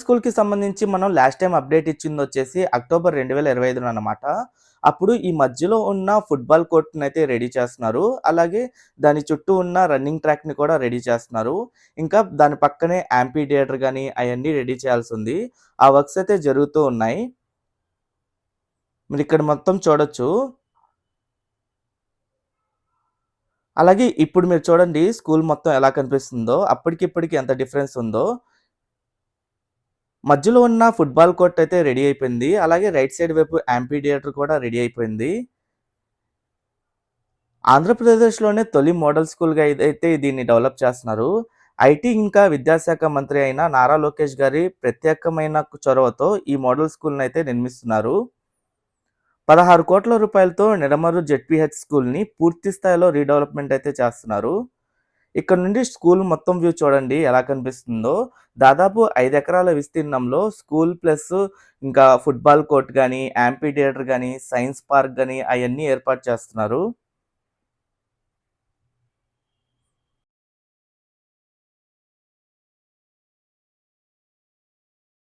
స్కూల్‌కి సంబంధించి మనం లాస్ట్ టైం అప్డేట్ ఇచ్చిందొచ్చేసి అక్టోబర్ రెండు వేల ఇరవై ఐదున అనమాట అప్పుడు ఈ మధ్యలో ఉన్న ఫుట్‌బాల్ కోర్ట్‌నయితే రెడీ చేస్తున్నారు. అలాగే దాని చుట్టూ ఉన్న రన్నింగ్ ట్రాక్‌ని కూడా రెడీ చేస్తున్నారు. ఇంకా దాని పక్కనే యాంపీ థియేటర్ కానీ అవన్నీ రెడీ చేయాల్సి ఉంది ఆ వర్క్స్ అయితే జరుగుతూ ఉన్నాయి. మీరు ఇక్కడ మొత్తం చూడొచ్చు. అలాగే ఇప్పుడు మీరు చూడండి స్కూల్ మొత్తం ఎలా కనిపిస్తుందో, అప్పటికి ఇప్పటికి ఎంత డిఫరెన్స్ ఉందో. మధ్యలో ఉన్న ఫుట్‌బాల్ కోర్ట్ అయితే రెడీ అయిపోయింది. అలాగే రైట్ సైడ్ వైపు యాంపీ థియేటర్ కూడా రెడీ అయిపోయింది. ఆంధ్రప్రదేశ్‌లోనే తొలి మోడల్ స్కూల్‌గా ఇదైతే దీన్ని డెవలప్ చేస్తున్నారు. ఐటీ ఇంకా విద్యాశాఖ మంత్రి అయిన నారా లోకేష్ గారి ప్రత్యేకమైన చొరవతో ఈ మోడల్ స్కూల్ని అయితే నిర్మిస్తున్నారు. పదహారు కోట్ల రూపాయలతో నిడమరు జెడ్పీహెచ్ స్కూల్‌ని పూర్తి స్థాయిలో రీడెవలప్‌మెంట్ అయితే చేస్తున్నారు. ఇక్కడ నుండి స్కూల్ మొత్తం వ్యూ చూడండి ఎలా కనిపిస్తుందో. దాదాపు ఐదు ఎకరాల విస్తీర్ణంలో స్కూల్ ప్లస్ ఇంకా ఫుట్‌బాల్ కోర్ట్ కానీ యాంపీ థియేటర్ కానీ సైన్స్ పార్క్ కానీ అవన్నీ ఏర్పాటు చేస్తున్నారు.